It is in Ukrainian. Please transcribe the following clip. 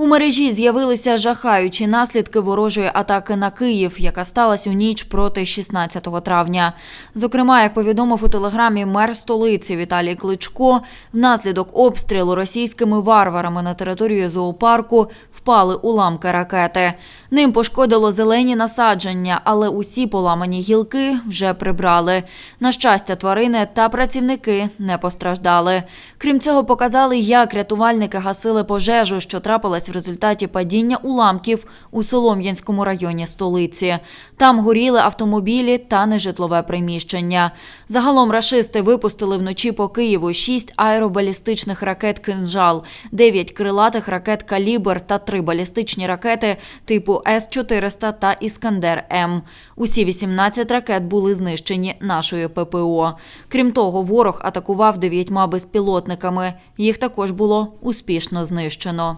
У мережі з'явилися жахаючі наслідки ворожої атаки на Київ, яка сталася у ніч проти 16 травня. Зокрема, як повідомив у телеграмі мер столиці Віталій Кличко, внаслідок обстрілу російськими варварами на територію зоопарку впали уламки ракети. Ним пошкодило зелені насадження, але усі поламані гілки вже прибрали. На щастя, тварини та працівники не постраждали. Крім цього, показали, як рятувальники гасили пожежу, що трапилась в результаті падіння уламків у Солом'янському районі столиці. Там горіли автомобілі та нежитлове приміщення. Загалом рашисти випустили вночі по Києву шість аеробалістичних ракет «Кинжал», дев'ять крилатих ракет «Калібр» та три балістичні ракети типу С-400 та «Іскандер-М». Усі 18 ракет були знищені нашою ППО. Крім того, ворог атакував дев'ятьма безпілотниками. Їх також було успішно знищено.